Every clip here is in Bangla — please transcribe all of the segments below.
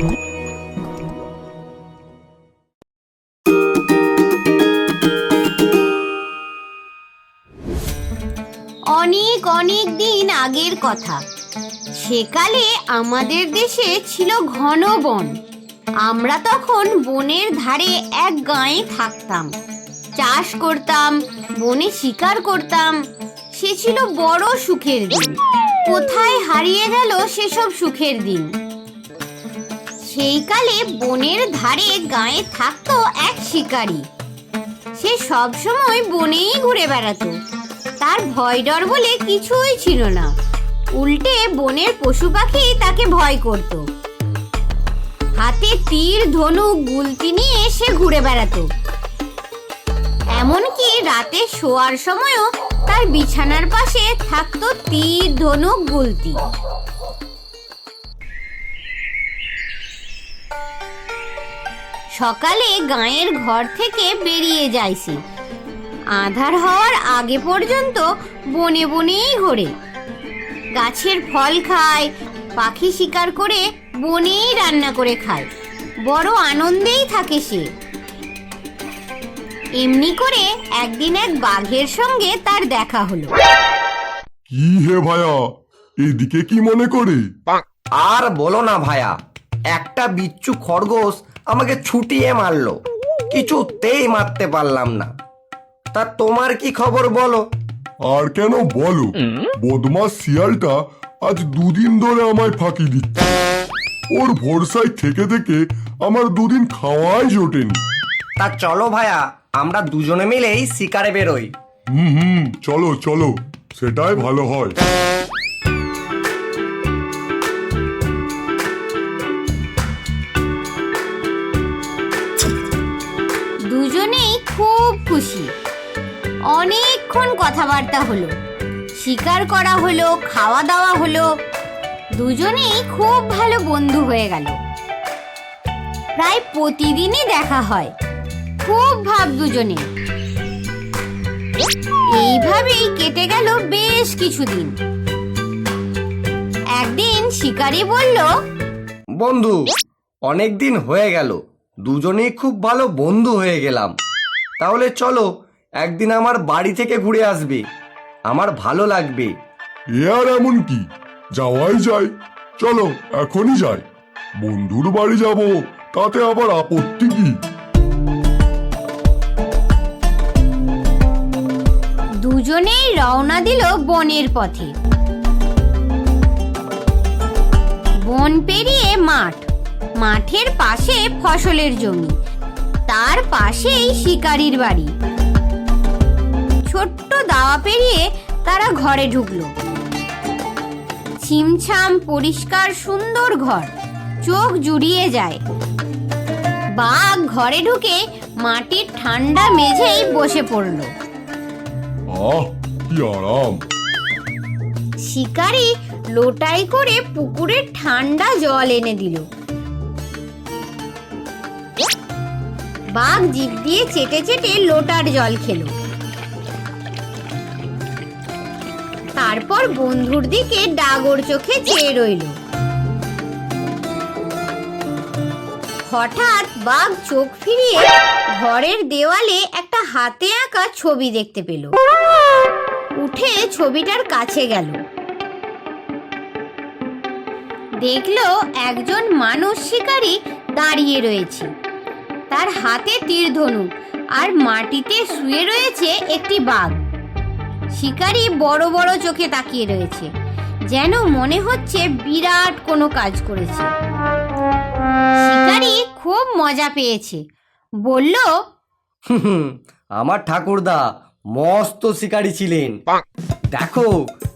অনেক অনেক দিন আগের কথা। সেকালে আমাদের দেশে ছিল ঘন বন। আমরা তখন বনের ধারে এক গাঁয়ে থাকতাম। চাষ করতাম, বনে শিকার করতাম। সে ছিল বড় সুখের দিন। কোথায় হারিয়ে গেল সেসব সুখের দিন? সেই কালে বনের ধারে গাঁয়ে থাকতো এক শিকারী। সে সব সময় বনেই ঘুরে বেড়াতো। তার ভয় ডর বলে কিছুই ছিল না। উল্টে বনের পশু পাখি তাকে ভয় করত। হাতে তীর, ধনুক, গুলতি নিয়ে সে ঘুরে বেড়াতো। এমনকি রাতে শোয়ার সময়ও তার বিছানার পাশে থাকতো তীর, ধনুক, গুলতি। সকালে গাঁয়ের ঘর থেকে বেরিয়ে যায় সে আধার হওয়ার আগে পর্যন্ত বনে বনেই ঘোরে। গাছের ফল খায় পাখি শিকার করে বনেই রান্না করে খায়। বড় আনন্দেই থাকে সে। এমনি করে একদিন এক বাঘের সঙ্গে তার দেখা হলো। কি হে ভায়া? এদিকে কি মনে করে? আর বলো না ভায়া একটা বিচ্ছু খরগোশ আমাকে ছুটিয়ে মারলো। কিছুতেই মারতে পারলাম না। তা তোমার কি খবর বলো? আর কেন বলো? বদমাস শিয়ালটা আজ দুদিন ধরে আমায় ফাঁকি দিচ্ছে। ওর ভরসায় থেকে থেকে আমার দুদিন খাওয়াই জোটেনি। তা চলো ভায়া আমরা দুজনে মিলেই শিকারে বেরোই। হুম হুম চলো চলো সেটাই ভালো হয়। খুব খুশি। অনেকক্ষণ কথাবার্তা হলো, শিকার করা হলো খাওয়া দাওয়া হলো, দুজনেই খুব ভালো বন্ধু হয়ে গেল। প্রায় প্রতিদিনই দেখা হয়, খুব ভাব দুজনে। এইভাবেই কেটে গেল বেশ কিছুদিন। একদিন শিকারি বলল, বন্ধু অনেক দিন হয়ে গেল, দুজনেই খুব ভালো বন্ধু হয়ে গেলাম। তাহলে চলো একদিন আমার বাড়ি থেকে ঘুরে আসবে। আমার ভালো লাগবে। এ আর এমন কি? যাওয়াই যায়। চলো এখনই যাই। বন্ধুর বাড়ি যাব তাতে আবার আপত্তি কি? দুজনেই রওনা দিল বনের পথে। বন পেরিয়ে মাঠ। মাঠের পাশে ফসলের জমি। তার পাশেই শিকারির বাড়ি। ছোট্ট দাওয়া পেরিয়ে তারা ঘরে ঢুকলো। ছিমছাম পরিষ্কার সুন্দর ঘর চোখ জুড়িয়ে যায়। বাঘ ঘরে ঢুকে মাটির ঠান্ডা মেঝেই বসে পড়ল। আহ কি আরাম। শিকারি লোটাই করে পুকুরের ঠান্ডা জল এনে দিল। বাঘ জিভ দিয়ে চেটে চেটে লোটার জল খেলো। তারপর বন্ধুর দিকে ডাগর চোখে চেয়ে রইল। হঠাৎ বাঘ চোখ ফিরিয়ে ঘরের দেওয়ালে একটা হাতে আঁকা ছবি দেখতে পেল। উঠে ছবিটার কাছে গেল। দেখল একজন মানুষ শিকারী দাঁড়িয়ে রয়েছে। তার হাতে তীর ধনুক আর মাটিতে শুয়ে রয়েছে একটি বাঘ। শিকারী বড় বড় চোখে তাকিয়ে রয়েছে যেন মনে হচ্ছে বিরাট কোনো কাজ করেছে। শিকারী খুব মজা পেয়েছে বলল আমার ঠাকুরদা মস্ত শিকারী ছিলেন। দেখো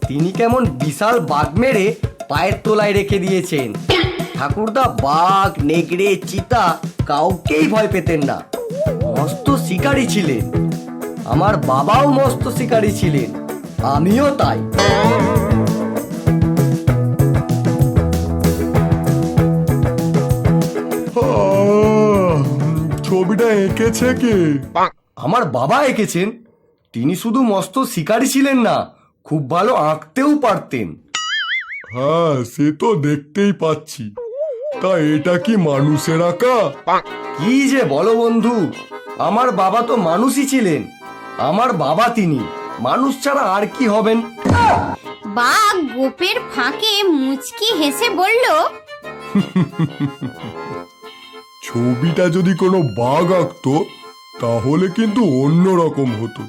তিনি কেমন বিশাল বাঘ মেরে পায়ের তোলায় রেখে দিয়েছেন। ঠাকুরদা বাঘ নেগড়ে চিতা কাউকেই ভয় পেতেন না। মস্ত শিকারী ছিলেন। আমার বাবাও মস্ত শিকারী ছিলেন। আমিও তাই। ছবিটা এঁকেছে কে? আমার বাবা এঁকেছেন। তিনি শুধু মস্ত শিকারী ছিলেন না খুব ভালো আঁকতেও পারতেন। হ্যাঁ সে তো দেখতেই পাচ্ছি। তা এটা কি মানুষের আঁকা? কি যে বলো বন্ধু আমার বাবা তো মানুষই ছিলেন আমার বাবা তিনি মানুষ ছাড়া আর কি হবেন? বাঘ গোপের ফাঁকে মুচকি হেসে বলল ছবিটা যদি কোনো বাঘ আঁকতো তাহলে কিন্তু অন্য রকম হতো।